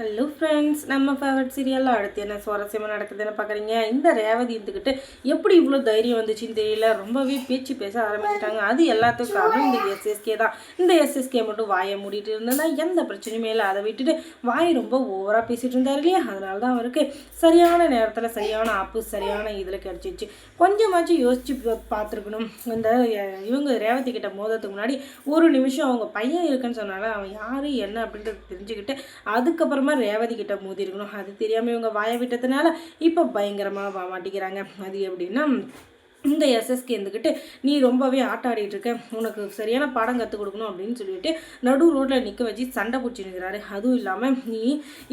Hello friends நம்ம favourite சீரியலில் அடுத்து என்ன சுவாரஸ்யமாக நடக்குதுன்னு பார்க்குறீங்க இந்த ரேவதி இருந்துக்கிட்டு எப்படி இவ்வளோ தைரியம் வந்துச்சுன்னு தெரியல ரொம்பவே பேச்சு பேச ஆரம்பிச்சிட்டாங்க. அது எல்லாத்துக்கும் காரணம் இந்த எஸ்எஸ்கே தான். இந்த எஸ்எஸ்கே மட்டும் வாயை மூடிட்டு இருந்ததுன்னா எந்த பிரச்சனையுமே இல்லை. அதை விட்டுட்டு வாய் ரொம்ப ஓவராக பேசிகிட்டு இருந்தார் இல்லையா? அதனால தான் அவருக்கு சரியான நேரத்தில் சரியான ஆப்பு சரியான இதில் கிடச்சிச்சு. கொஞ்சமாச்சும் யோசிச்சு பார்த்துருக்கணும். இந்த இவங்க ரேவதி கிட்ட மோதத்துக்கு முன்னாடி ஒரு நிமிஷம் அவங்க பையன் இருக்குன்னு சொன்னால அவன் யார் என்ன அப்படின்றது தெரிஞ்சுக்கிட்டு அதுக்கப்புறமா ரேவதி கிட்ட மோதி இருக்கணும். அது தெரியாமல் இவங்க வாய விட்டதுனால இப்போ பயங்கரமாக மாட்டிக்கிறாங்க. அது எப்படின்னா இந்த எஸ்எஸ்கே இருந்துக்கிட்டு நீ ரொம்பவே ஆட்டாடிட்டு இருக்க. உனக்கு சரியான பாடம் கற்றுக் கொடுக்கணும் அப்படின்னு சொல்லிட்டு நடு ரோட்டில் நிற்க வச்சு சண்டை பிடிச்சி நிற்கிறாரு அதுவும் இல்லாமல் நீ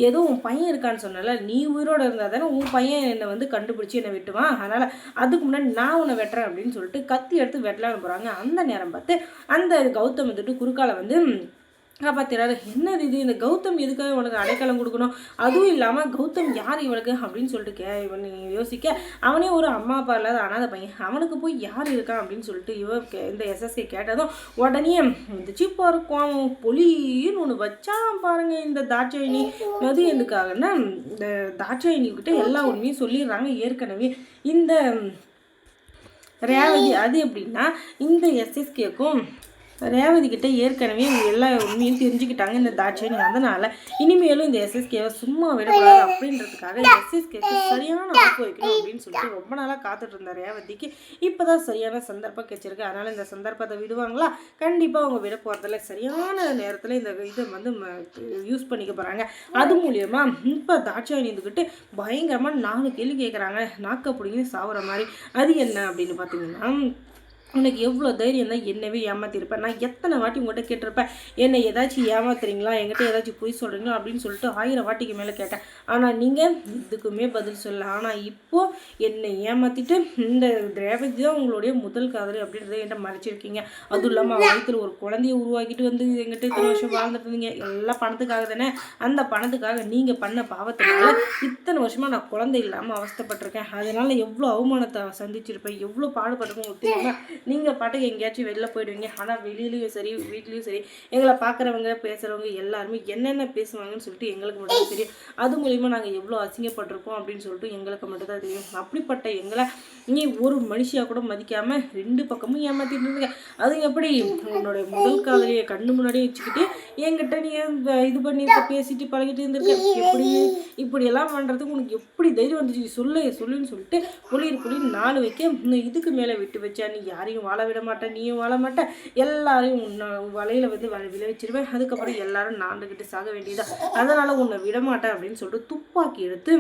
ஏதோ உன் பையன் இருக்கான்னு சொன்னல நீ உயிரோடு இருந்தால் தானே உன் பையன் என்னை வந்து கண்டுபிடிச்சி என்னை வெட்டுவான். அதனால் அதுக்கு முன்னாடி நான் உன்னை வெட்டுறேன் அப்படின்னு சொல்லிட்டு கத்தி எடுத்து வெட்டலான்னு போகிறாங்க அந்த நேரம் பார்த்து அந்த கௌதம் வந்துட்டு குறுக்கால வந்து காப்பாற்றுறாரு என்னது இது? இந்த கௌதம் எதுக்காக இவனுக்கு அடைக்கலம் கொடுக்கணும்? அதுவும் இல்லாமல் கௌதம் யார் இவனுக்கு அப்படின்னு சொல்லிட்டு கே இவன் யோசிக்க. அவனே ஒரு அம்மா அப்பா இல்லாத அனாத பையன். அவனுக்கு போய் யார் இருக்கான் அப்படின்னு சொல்லிட்டு இவ கே இந்த எஸ்எஸ்கே கேட்டதும் உடனே வந்துச்சு பாரு கோவம் பொலின்னு ஒன்று வச்சான் பாருங்க இந்த தாட்சாயினி அது எதுக்காகன்னா இந்த தாட்சாயினி கிட்ட எல்லா உண்மையும் சொல்லிடுறாங்க ஏற்கனவே. இந்த ரேவதி அது எப்படின்னா இந்த எஸ்எஸ்கேக்கும் ரேவதி கிட்ட ஏற்கனவே இவங்க எல்லா உண்மையும் தெரிஞ்சுக்கிட்டாங்க இந்த தாட்சாயணி அதனால இனிமேலும் இந்த எஸ்எஸ்கேவை சும்மா விடக்கூடாது அப்படின்றதுக்காக எஸ்எஸ்கேக்கு சரியான வாக்கு வைக்கணும் அப்படின்னு சொல்லிட்டு ரொம்ப நாளாக காத்துட்டு இருந்த ரேவதிக்கு இப்போதான் சரியான சந்தர்ப்பம் கிடைச்சிருக்கு. அதனால இந்த சந்தர்ப்பத்தை விடுவாங்களா? கண்டிப்பாக அவங்க விட போகிறதில்ல சரியான நேரத்தில் இந்த இதை வந்து யூஸ் பண்ணிக்க போகிறாங்க அது மூலயமா இப்போ தாட்சாயணி இருந்துக்கிட்டு பயங்கரமாக நாலு கேள்வி கேட்குறாங்க நாக்க பிடிங்கன்னு சாவுற மாதிரி. அது என்ன அப்படின்னு பார்த்தீங்கன்னா உனக்கு எவ்வளோ தைரியம் தான் என்னவே ஏமாத்திருப்பேன் நான் எத்தனை வாட்டி உங்கள்கிட்ட கேட்டிருப்பேன் என்னை ஏதாச்சும் ஏமாத்துறீங்களா? என்கிட்ட ஏதாச்சும் பொய் சொல்கிறீங்களா அப்படின்னு சொல்லிட்டு ஆயிரம் வாட்டிக்கு மேலே கேட்டேன். ஆனால் நீங்கள் இதுக்குமே பதில் சொல்லல. ஆனால் இப்போது என்னை ஏமாற்றிட்டு இந்த ரேவதி தான் உங்களுடைய முதல் காதலி அப்படின்றத என்கிட்ட மறைச்சிருக்கீங்க. அதுவும் இல்லாமல் வயிற்றுல ஒரு குழந்தைய உருவாக்கிட்டு வந்து எங்கிட்ட இத்தனை வருஷம் வாழ்ந்துட்டு இருந்தீங்க. எல்லாம் பணத்துக்காக தானே? அந்த பணத்துக்காக நீங்கள் பண்ண பாவத்தினால இத்தனை வருஷமாக நான் குழந்தை இல்லாமல் அவஸ்தைப்பட்டிருக்கேன். அதனால் எவ்வளோ அவமானத்தை சந்திச்சிருப்பேன். எவ்வளோ பாடுபட்டிருக்கேன் உங்களுக்கு தெரியுமா நீங்கள் பாட்டுக்கு எங்கேயாச்சும் வெளில போயிடுவீங்க. ஆனால் வெளியிலையும் சரி வீட்லேயும் சரி எங்களை பார்க்குறவங்க பேசுகிறவங்க எல்லாருமே என்னென்ன பேசுவாங்கன்னு சொல்லிட்டு எங்களுக்கு மட்டும்தான் தெரியும். அது மூலிமா நாங்கள் எவ்வளோ அசிங்கப்பட்டிருக்கோம் அப்படின்னு சொல்லிட்டு எங்களுக்கு மட்டும்தான் தெரியும். அப்படிப்பட்ட எங்களை நீ ஒரு மனுஷியாக கூட மதிக்காமல் ரெண்டு பக்கமும் ஏமாற்றிட்டு இருந்தீங்க அது எப்படி? உன்னோட முதல் காதலியை கண்ணு முன்னாடியே வச்சுக்கிட்டு என்கிட்ட நீ இது பண்ணி பேசிட்டு பழகிட்டு இருந்திருக்க? எப்படி? இப்படியெல்லாம் பண்ணுறதுக்கு உனக்கு எப்படி தைரியம் வந்துச்சு? சொல்லு சொல்லுன்னு சொல்லிட்டு புளிர் புளி நாலு வைக்க இதுக்கு மேலே விட்டு வச்சா நீ யார்? யாரையும் வாழ விட மாட்டேன் நீயும் வாழ மாட்டேன். எல்லாரையும் உன்னை வலையில வந்து விளைவிச்சிருவேன். அதுக்கப்புறம் எல்லாரும் நாண்டுக்கிட்டு சாக வேண்டியதா அதனால உன்னை விட மாட்டேன் அப்படின்னு சொல்லிட்டு துப்பாக்கி எடுத்து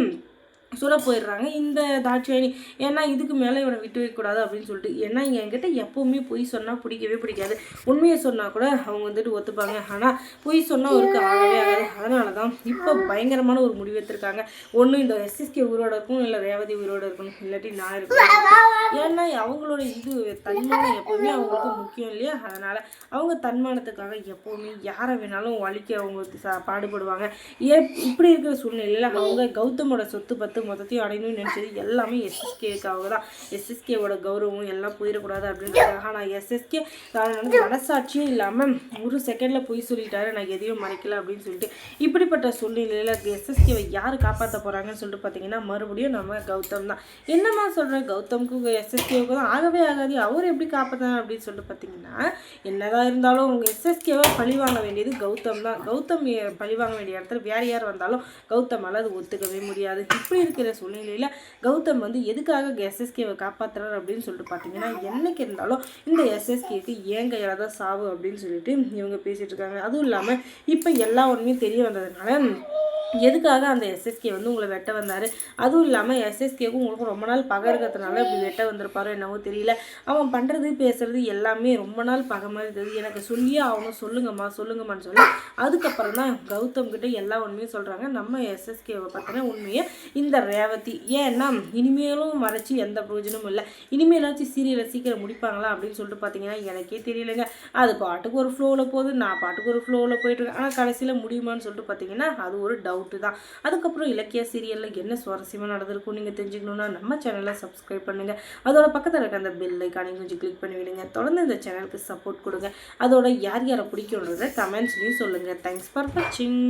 சுட போயிடுறாங்க. இந்த தாட்சாயணி ஏன்னா இதுக்கு மேலே இவனை விட்டு வைக்கக்கூடாது அப்படின்னு சொல்லிட்டு ஏன்னா இங்கே என்கிட்ட எப்போவுமே பொய் சொன்னால் பிடிக்கவே பிடிக்காது. உண்மையை சொன்னால் கூட அவங்க வந்துட்டு ஒத்துப்பாங்க. ஆனால் பொய் சொன்னால் அவருக்கு ஆகவே ஆகாது. அதனால தான் இப்போ பயங்கரமான ஒரு முடிவு எடுத்திருக்காங்க. ஒன்றும் இந்த எஸ்எஸ்கே உயிரோட இருக்கும் இல்லை ரேவதி உயிரோட இருக்கணும் இல்லாட்டி நான் இருக்கணும் ஏன்னா அவங்களோட இது தன்மானம் எப்போவுமே அவங்களுக்கு முக்கியம் இல்லையா? அதனால் அவங்க தன்மானத்துக்காக எப்போவுமே யாரை வேணாலும் வலிக்க அவங்க பாடுபடுவாங்க. ஏ இப்படி இருக்கிற சூழ்நிலையில் அவங்க கௌதமோட சொத்து பத்து மொத்தத்தையும் அடையணும்னு நினச்சது எல்லாமே எஸ்எஸ்கேக்காக தான். எஸ்எஸ்கேவோட கௌரவம் எல்லாம் போயிடக்கூடாது அப்படின்றதுக்காக ஆனால் எஸ்எஸ்கே மனசாட்சியே இல்லாமல் ஒரு செகண்டில் போய் சொல்லிட்டாரு. நான் எதையும் மறைக்கல அப்படின்னு சொல்லிட்டு இப்படிப்பட்ட சூழ்நிலையில் எஸ்எஸ்கேவை யார் காப்பாற்ற போகிறாங்கன்னு சொல்லிட்டு பார்த்தீங்கன்னா மறுபடியும் நம்ம கௌதம் தான். என்னம்மா சொல்கிற கௌதம்க்கு எஸ்எஸ்கேவுக்கு தான் ஆகவே ஆகாது. அவர் எப்படி காப்பாற்றினார் அப்படின்னு சொல்லிட்டு பார்த்தீங்கன்னா என்னதான் இருந்தாலும் உங்கள் எஸ்எஸ்கேவை பழி வாங்க வேண்டியது கௌதம் தான். கௌதம் பழி வாங்க வேண்டிய இடத்துல வேற யார் வந்தாலும் கௌதமால் அது ஒத்துக்கவே முடியாது. இப்படி இருக்கிற சூழ்நிலையில் கௌதம் வந்து எதுக்காக எஸ்எஸ்கேவை காப்பாற்றுறாரு அப்படின்னு சொல்லிட்டு பார்த்தீங்கன்னா என்னைக்கு இருந்தாலும் இந்த எஸ்எஸ்கேக்கு ஏன் கையால் தான் சாவு அப்படின்னு சொல்லிட்டு இவங்க பேசிட்டு இருக்காங்க. அதுவும் இல்லாமல் இப்போ எல்லா ஒன்றுமே தெரிய வந்ததுனால எதுக்காக அந்த எஸ்எஸ்கே வந்து உங்களை வெட்ட வந்தார்? அதுவும் இல்லாமல் எஸ்எஸ்கேக்கும் உங்களுக்கு ரொம்ப நாள் பகை இருக்கிறதுனால இப்படி வெட்ட வந்திருப்பாரோ என்னவோ தெரியல. அவன் பண்ணுறது பேசுறது எல்லாமே ரொம்ப நாள் பகை மாதிரி இருந்தது. எனக்கு சொல்லியே ஆகணும். சொல்லுங்கம்மா சொல்லுங்கம்மான்னு சொல்லி அதுக்கப்புறம் தான் கௌதம் கிட்ட எல்லா உண்மையும் சொல்கிறாங்க நம்ம எஸ்எஸ்கேவை பற்றின உண்மையை இந்த ரேவதி. ஏன்னா இனிமேலும் மறைச்சி எந்த பிரயோஜனமும் இல்லை. இனிமேலாச்சும் சீரியலை சீக்கிரம் முடிப்பாங்களா அப்படின்னு சொல்லிட்டு பார்த்தீங்கன்னா எனக்கே தெரியலைங்க. அது பாட்டுக்கு ஒரு ஃப்ளோவில் போகுது. நான் பாட்டுக்கு ஒரு ஃப்ளோவில் போயிட்டுருக்கேன் ஆனால் கடைசியில் முடியுமான்னு சொல்லிட்டு பார்த்தீங்கன்னா அது ஒரு டவுட் டவுட்டு தான். அதுக்கப்புறம் இலக்கிய சீரியலில் என்ன சுவாரஸ்யமாக நடந்திருக்கும் நீங்கள் தெரிஞ்சுக்கணுன்னா நம்ம சேனலை சப்ஸ்கிரைப் பண்ணுங்கள் அதோட பக்கத்தில் இருக்க அந்த பெல் ஐக்கானையும் கொஞ்சம் கிளிக் பண்ணி விடுங்க. தொடர்ந்து இந்த சேனலுக்கு சப்போர்ட் கொடுங்க. அதோட யார் யாரை பிடிக்குன்றத கமெண்ட்ஸ்லையும் சொல்லுங்கள் தேங்க்ஸ் ஃபார் வாட்சிங்